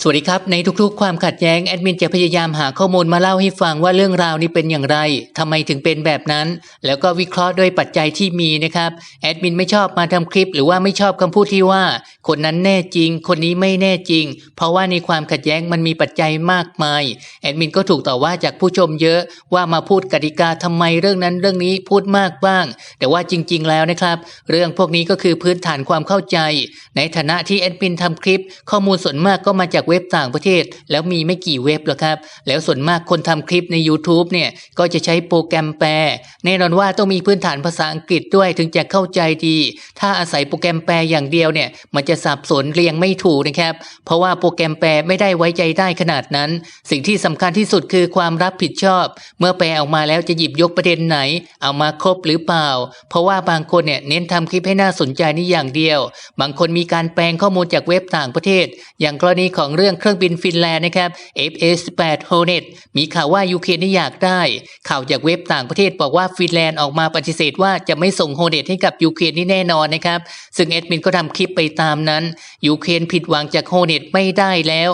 สวัสดีครับ ในทุกๆ ความขัดแย้งแอดมินจะพยายามหาข้อมูลมาเล่าให้ฟังว่าเรื่องราวนี้เป็นอย่างไรทำไมถึงเป็นแบบนั้น แล้วก็วิเคราะห์ด้วยปัจจัยที่มีนะครับแอดมินไม่ชอบมาทำคลิป หรือว่าไม่ชอบคำพูดที่ว่า คนนั้นแน่จริง คนนี้ไม่แน่จริง เพราะว่าในความขัดแย้งมันมีปัจจัยมากมายแอดมินก็ถูกต่อว่าจากผู้ชมเยอะว่ามาพูดกติกาทำไมเรื่องนั้นเรื่องนี้พูดมากบ้าง แต่ว่าจริง ๆ แล้วนะครับ เรื่องพวกนี้ก็คือพื้นฐานความเข้าใจ ในฐานะที่แอดมินทำคลิป ข้อมูลส่วนมากก็มาจากเว็บต่างประเทศ แล้วมีไม่กี่เว็บหรอกครับ แล้วส่วนมากคนทำคลิปใน YouTube เนี่ยก็จะใช้โปรแกรมแปล แน่นอนว่าต้องมีพื้นฐานภาษาอังกฤษด้วยถึงจะเข้าใจดี ถ้าอาศัยโปรแกรมแปลอย่างเดียวเนี่ยมันจะสับสนเรียงไม่ถูกนะครับ เพราะว่าโปรแกรมแปลไม่ได้ไว้ใจได้ขนาดนั้น สิ่งที่สำคัญที่สุดคือความรับผิดชอบ เมื่อแปลออกมาแล้วจะหยิบยกประเด็นไหน เอามาครบหรือเปล่า เพราะว่าบางคนเนี่ยเน้นทำคลิปให้น่าสนใจนี่อย่างเดียว บางคนมีการแปลงข้อมูลจากเว็บต่างประเทศ อย่างกรณีของเรื่องเครื่องบินฟินแลนด์นะครับ FS8 Hornet มีข่าวว่ายูเครนนี่อยากได้ ข่าวจากเว็บต่างประเทศบอกว่าฟินแลนด์ออกมาปฏิเสธว่าจะไม่ส่งโฮเนตให้กับยูเครนนี่แน่นอนนะครับ ซึ่งแอดมินก็ทำคลิปไปตามนั้นยูเครนผิดหวังจากโฮเนตไม่ได้แล้ว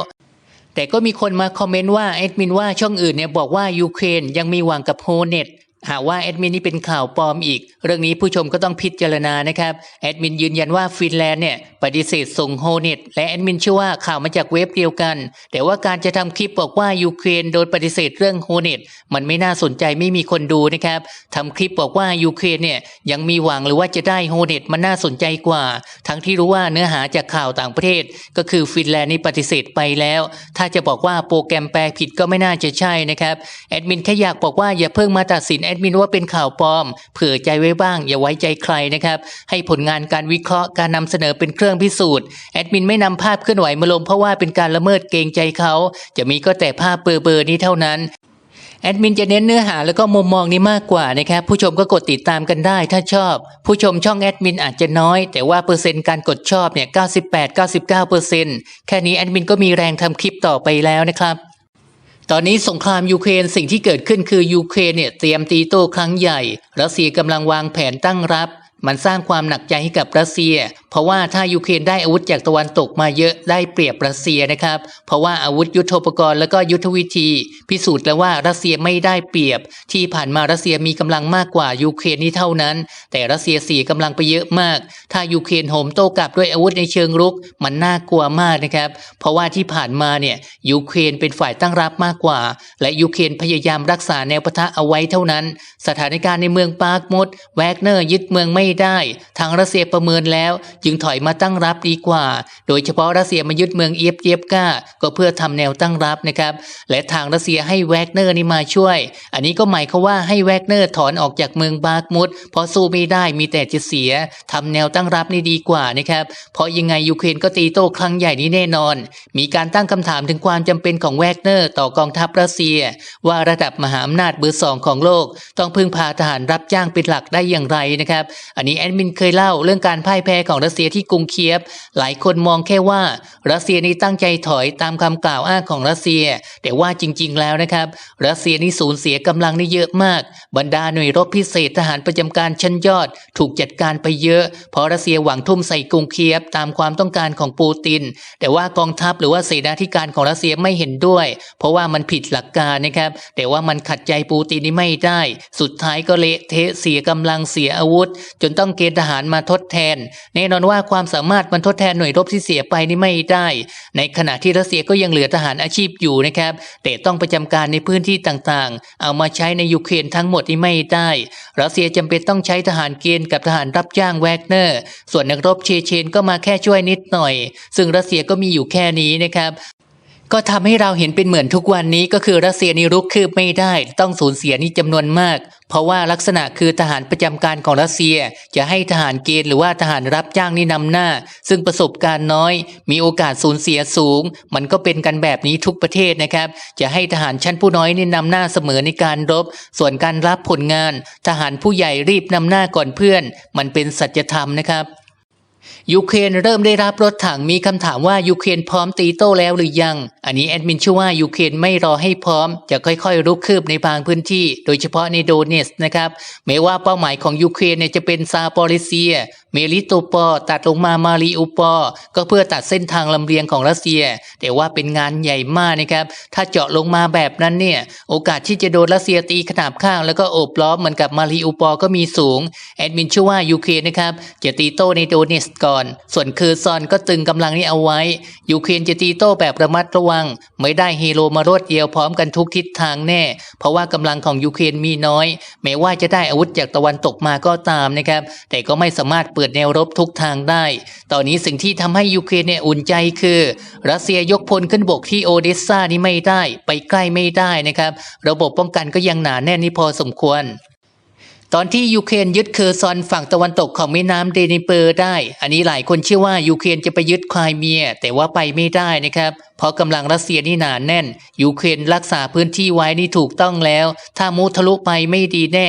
แต่ก็มีคนมาคอมเมนต์ว่าแอดมินว่าช่องอื่นเนี่ยบอกว่ายูเครนยังมีหวังกับโฮเน็ต หากว่าแอดมินนี่เป็นข่าวปลอมอีก เรื่องนี้ผู้ชมก็ต้องพิจารณานะครับแอดมินยืนยันว่าฟินแลนด์เนี่ยปฏิเสธส่งโฮเน็ตและแอดมินเชื่อว่าข่าวมาจากเว็บเดียวกัน แต่ว่าการจะทำคลิปบอกว่ายูเครนโดนปฏิเสธเรื่องโฮเน็ตมันไม่น่าสนใจไม่มีคนดูนะครับทำคลิปบอกว่ายูเครนเนี่ยยังมีหวังหรือว่าจะได้โฮเน็ตมันน่าสนใจกว่า ทั้งที่รู้ว่าเนื้อหาจากข่าวต่างประเทศ ก็คือฟินแลนด์นี่ปฏิเสธไปแล้ว ถ้าจะบอกว่าโปรแกรมแปลผิดก็ไม่น่าจะใช่นะครับแอดมินแค่อยากบอกว่าอย่าเพิ่งมาตัดสินแอดมินว่าเป็นข่าวปลอม เผื่อใจไว้บ้าง อย่าไว้ใจใครนะครับ ให้ผลงานการวิเคราะห์การนำเสนอเป็นเครื่องพิสูจน์แอดมินไม่นำภาพเคลื่อนไหวมาลงเพราะว่าเป็นการละเมิดเกรงใจเขา จะมีก็แต่ภาพเบอร์เบอร์นี้เท่านั้นแอดมินจะเน้นเนื้อหาแล้วก็มุมมองนี้มากกว่านะครับ ผู้ชมก็กดติดตามกันได้ถ้าชอบ ผู้ชมช่องแอดมินอาจจะน้อย แต่ว่าเปอร์เซ็นต์การกดชอบเนี่ย 98 99เปอร์เซ็นต์แค่นี้แอดมินก็มีแรงทำคลิปต่อไปแล้วนะครับ ตอนนี้สงครามยูเครนสิ่งที่เกิดขึ้นคือยูเครนเนี่ยเตรียมตีโต้ครั้งใหญ่ รัสเซียกำลังวางแผนตั้งรับ มันสร้างความหนักใจให้กับรัสเซีย เพราะว่าถ้ายูเครนได้อาวุธจากตะวันตกมาเยอะได้เปรียบรัสเซียนะครับ เพราะว่าอาวุธยุทโธปกรณ์แล้วก็ยุทธวิธี พิสูจน์แล้วว่ารัสเซียไม่ได้เปรียบ ที่ผ่านมารัสเซียมีกำลังมากกว่ายูเครนนี่เท่านั้น แต่รัสเซียเสียกำลังไปเยอะมาก ถ้ายูเครนโหมโต้กลับด้วยอาวุธในเชิงรุก มันน่ากลัวมากนะครับ เพราะว่าที่ผ่านมาเนี่ยยูเครนเป็นฝ่ายตั้งรับมากกว่า และยูเครนพยายามรักษาแนวปะทะเอาไว้เท่านั้น สถานการณ์ในเมืองปาร์กมดแวกเนอร์ยึดเมืองไม่ไม่ได้ ทางรัสเซียประเมินแล้ว จึงถอยมาตั้งรับดีกว่า โดยเฉพาะรัสเซียมายึดเมืองเอียบเยียบกาก็เพื่อทำแนวตั้งรับนะครับ และทางรัสเซียให้แวกเนอร์นี่มาช่วย อันนี้ก็หมายความว่าให้แวกเนอร์ถอนออกจากเมืองบาร์กมุดเพราะสู้ไม่ได้มีแต่จะเสียทำแนวตั้งรับนี่ดีกว่านะครับ เพราะยังไงยูเครนก็ตีโต้ครั้งใหญ่นี้แน่นอน มีการตั้งคำถามถึงความจำเป็นของแวกเนอร์ต่อกองทัพรัสเซีย ว่าระดับมหาอำนาจเบอร์สองของโลก ต้องพึ่งพาทหารรับจ้างเป็นหลักได้อย่างไรนะครับอันนี้แอดมินเคยเล่าเรื่องการพ่ายแพ้ของรัสเซียที่กรุงเคียฟ หลายคนมองแค่ว่ารัสเซียนี่ตั้งใจถอยตามคำกล่าวอ้างของรัสเซีย แต่ว่าจริง ๆ แล้วนะครับ รัสเซียนี่สูญเสียกำลังนี่เยอะมาก บรรดาหน่วยรบพิเศษทหารประจำการชั้นยอด ถูกจัดการไปเยอะ เพราะรัสเซียหวังทุ่มใส่กรุงเคียฟตามความต้องการของปูติน แต่ว่ากองทัพหรือว่าเสนาธิการของรัสเซียไม่เห็นด้วย เพราะว่ามันผิดหลักการนะครับแต่ว่ามันขัดใจปูตินนี่ไม่ได้ สุดท้ายก็เละเทะเสียกำลังเสียอาวุธจนต้องเกณฑ์ทหารมาทดแทน แน่นอนว่าความสามารถมันทดแทนหน่วยรบที่เสียไปนี่ไม่ได้ ในขณะที่รัสเซียก็ยังเหลือทหารอาชีพอยู่นะครับ แต่ต้องประจำการในพื้นที่ต่างๆ เอามาใช้ในยูเครนทั้งหมดนี่ไม่ได้ รัสเซียจำเป็นต้องใช้ทหารเกณฑ์กับทหารรับจ้างแวกเนอร์ ส่วนนักรบเชเชนก็มาแค่ช่วยนิดหน่อย ซึ่งรัสเซียก็มีอยู่แค่นี้นะครับ ก็ทำให้เราเห็นเป็นเหมือนทุกวันนี้ก็คือรัสเซียนี่รุกคืบไม่ได้ ต้องสูญเสียนี่จำนวนมาก เพราะว่าลักษณะคือทหารประจำการของรัสเซีย จะให้ทหารเกณฑ์หรือว่าทหารรับจ้างนี่นำหน้า ซึ่งประสบการณ์น้อย มีโอกาสสูญเสียสูง มันก็เป็นกันแบบนี้ทุกประเทศนะครับ จะให้ทหารชั้นผู้น้อยนี่นำหน้าเสมอในการรบ ส่วนการรับผลงาน ทหารผู้ใหญ่รีบนำหน้าก่อนเพื่อน มันเป็นสัจธรรมนะครับ ยูเครนเริ่มได้รับรถถังมีคำถามว่ายูเครนพร้อมตีโต้แล้วหรือยัง อันนี้แอดมินเชื่อว่ายูเครนไม่รอให้พร้อม จะค่อยๆ รุกคืบในบางพื้นที่ โดยเฉพาะในโดเนสนะครับแม้ว่าเป้าหมายของยูเครนเนี่ยจะเป็นซาปอริเซีย เมลิโตปอร์ตัดลงมามาริอุปอร์ก็เพื่อตัดเส้นทางลำเลียงของรัสเซีย แต่ว่าเป็นงานใหญ่มากนะครับถ้าเจาะลงมาแบบนั้นเนี่ยโอกาสที่จะโดนรัสเซียตีขนาบข้างแล้วก็โอบล้อมเหมือนกับมาริอุปอร์ก็มีสูงแอดมินเชื่อว่ายูเครนนะครับจะตีโต้ในโดเนสก่อน ส่วนเคอร์ซอนก็ตึงกำลังนี้เอาไว้ ยูเครนจะตีโต้แบบระมัดระวัง ไม่ได้เฮโรมารวดเดียวพร้อมกันทุกทิศทางแน่ เพราะว่ากำลังของยูเครนมีน้อย แม้ว่าจะได้อาวุธจากตะวันตกมาก็ตามนะครับ แต่ก็ไม่สามารถเปิดแนวรบทุกทางได้ ตอนนี้สิ่งที่ทำให้ยูเครนเนี่ยอุ่นใจคือ รัสเซียยกพลขึ้นบกที่โอเดสซานี่ไม่ได้ ไปใกล้ไม่ได้นะครับ ระบบป้องกันก็ยังหนาแน่นนี่พอสมควร ตอนที่ยูเครนยึดเคอร์ซอนฝั่งตะวันตกของแม่น้ำเดนิเปอร์ได้ อันนี้หลายคนเชื่อว่ายูเครนจะไปยึดควายเมีย แต่ว่าไปไม่ได้นะครับ เพราะกำลังรัสเซียนี่หนาแน่น ยูเครนรักษาพื้นที่ไว้นี่ถูกต้องแล้ว ถ้ามุทะลุไปไม่ดีแน่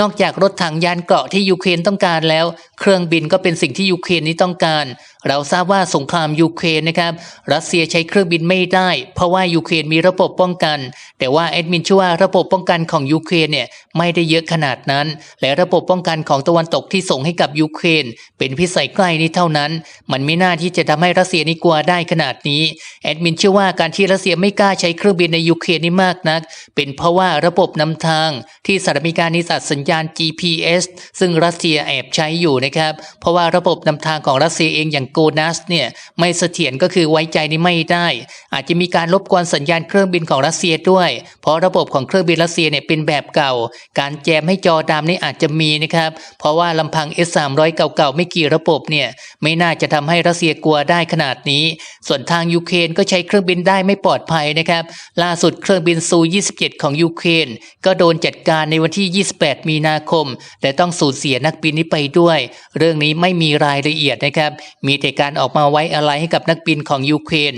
นอกจากรถถังยานเกราะที่ยูเครนต้องการแล้ว เครื่องบินก็เป็นสิ่งที่ยูเครนนี่ต้องการ เราทราบว่าสงครามยูเครนนะครับ รัสเซียใช้เครื่องบินไม่ได้ เพราะว่ายูเครนมีระบบป้องกัน แต่ว่าแอดมินชื่อว่าระบบป้องกันของยูเครนเนี่ยไม่ได้เยอะขนาดนั้น และระบบป้องกันของตะวันตกที่ส่งให้กับยูเครน เป็นพิสัยใกล้นี้เท่านั้น มันไม่น่าที่จะทำให้รัสเซียนี่กลัวได้ขนาดนี้แอดมินเชื่อว่าการที่รัสเซียไม่กล้าใช้เครื่องบินในยูเครนนี่มากนัก เป็นเพราะว่าระบบนำทางที่สหรัฐอเมริกานิสัตสัญญาณ GPS ซึ่งรัสเซียแอบใช้อยู่นะครับ เพราะว่าระบบนำทางของรัสเซียเองอย่างโกนัสเนี่ยไม่เสถียรก็คือไว้ใจนี่ไม่ได้ อาจจะมีการรบกวนสัญญาณเครื่องบินของรัสเซียด้วย เพราะระบบของเครื่องบินรัสเซียเนี่ยเป็นแบบเก่า การแจมให้จอดำนี่อาจจะมีนะครับเพราะว่าลำพัง S300 เก่าๆไม่กี่ระบบเนี่ยไม่น่าจะทำให้รัสเซียกลัวได้ขนาดนี้ ส่วนทางยูเครนก็ใช้เครื่องบินได้ไม่ปลอดภัยนะครับ ล่าสุดเครื่องบินซู27 ของยูเครนก็โดนจัดการในวันที่ 28 มีนาคม แต่ต้องสูญเสียนักบินนี้ไปด้วย เรื่องนี้ไม่มีรายละเอียดนะครับ มีแต่การออกมาไว้อะไรให้กับนักบินของยูเครน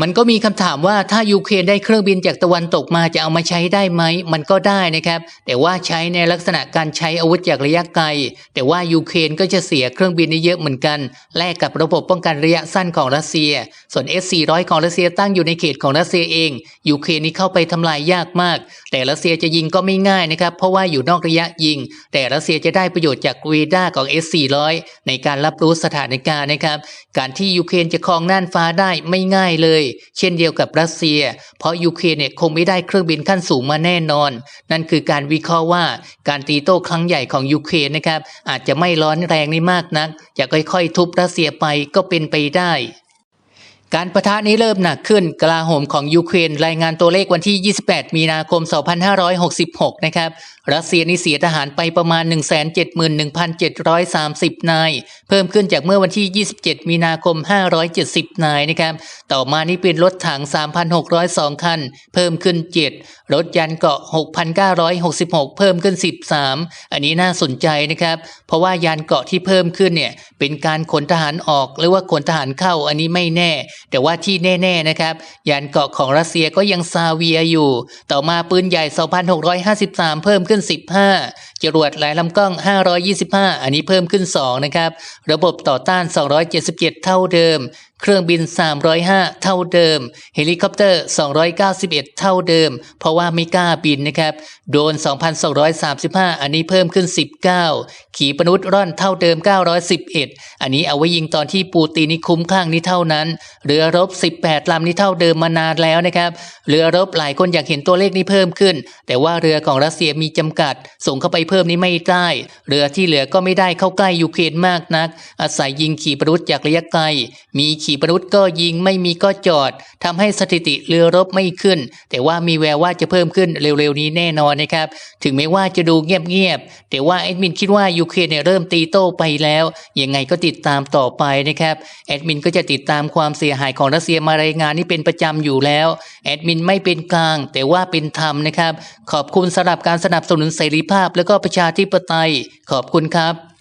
มันก็มีคำถามว่าถ้ายูเครนได้เครื่องบินจากตะวันตกมาจะเอามาใช้ได้ไหม มันก็ได้นะครับ แต่ว่าใช้ในลักษณะการใช้อาวุธจากระยะไกล แต่ว่ายูเครนก็จะเสียเครื่องบินนี้เยอะเหมือนกัน แลกกับระบบป้องกันระยะสั้นของรัสเซีย ส่วน S400 ของรัสเซียตั้งอยู่ในเขตของรัสเซียเอง ยูเครนนี้เข้าไปทำลายยากมาก แต่รัสเซียจะยิงก็ไม่ง่ายนะครับ เพราะว่าอยู่นอกระยะยิง แต่รัสเซียจะได้ประโยชน์จากเรดาร์ของ S400 ในการรับรู้สถานการณ์นะครับ การที่ยูเครนจะครองน่านฟ้าได้ไม่ง่ายเลยเช่นเดียวกับรัสเซีย เพราะยูเครนเนี่ยคงไม่ได้เครื่องบินขั้นสูงมาแน่นอน นั่นคือการวิเคราะห์ว่าการตีโต้ครั้งใหญ่ของยูเครนนะครับอาจจะไม่ร้อนแรงนี่มากนัก จะค่อยๆ ทุบรัสเซียไปก็เป็นไปได้การประทะนี้เริ่มหนักขึ้นกลาโหมของยูเครนรายงานตัวเลขวันที่ 28 มีนาคม 2566 นะครับรัสเซียนี่เสียทหารไปประมาณ 171,730 นาย เพิ่มขึ้นจากเมื่อวันที่ 27 มีนาคม 570 นายนะครับ ต่อมานี่เป็นรถถัง 3,602 คัน เพิ่มขึ้น 7 รถยานเกราะ 6,966 เพิ่มขึ้น 13 อันนี้น่าสนใจนะครับ เพราะว่ายานเกราะที่เพิ่มขึ้นเนี่ยเป็นการขนทหารออกหรือว่าขนทหารเข้าอันนี้ไม่แน่ แต่ว่าที่แน่ๆนะครับ ยานเกราะของรัสเซียก็ยังซาเวียอยู่ ต่อมาปืนใหญ่ 2,653 เพิ่มขึ้นขึ้น 15 จรวดหลายลำกล้อง 525 อันนี้เพิ่มขึ้น 2 นะครับ ระบบต่อต้าน 277 เท่าเดิม เครื่องบิน 305 เท่าเดิม เฮลิคอปเตอร์ 291 เท่าเดิม เพราะว่าไม่กล้าบินนะครับโดน 2,235 อันนี้เพิ่มขึ้น 19 ขีปนาวุธร่อนเท่าเดิม 911 อันนี้เอาไว้ยิงตอนที่ปูตินี่คุ้มข้างนี้เท่านั้น เรือรบ 18 ลำนี้เท่าเดิมมานานแล้วนะครับ เรือรบหลายคนอยากเห็นตัวเลขนี้เพิ่มขึ้น แต่ว่าเรือของรัสเซียมีจำกัด ส่งเข้าไปเพิ่มนี้ไม่ได้ เรือที่เหลือก็ไม่ได้เข้าใกล้ยูเครนมากนัก อาศัยยิงขีปนาวุธจากระยะไกล มีขีปนาวุธก็ยิงไม่มีก็จอดทำให้สถิติเรือรบไม่ขึ้น แต่ว่ามีแววว่าจะเพิ่มขึ้นเร็วๆนี้แน่นอนนะครับ ถึงแม้ว่าจะดูเงียบๆแต่ว่าแอดมินคิดว่ายูเครนเนี่ยเริ่มตีโต้ไปแล้วยังไงก็ติดตามต่อไปนะครับแอดมินก็จะติดตามความเสียหายของรัสเซียมารายงานนี่เป็นประจำอยู่แล้วแอดมินไม่เป็นกลาง แต่ว่าเป็นธรรมนะครับ ขอบคุณสำหรับการสนับสนุนเสรีภาพและก็ประชาธิปไตย ขอบคุณครับ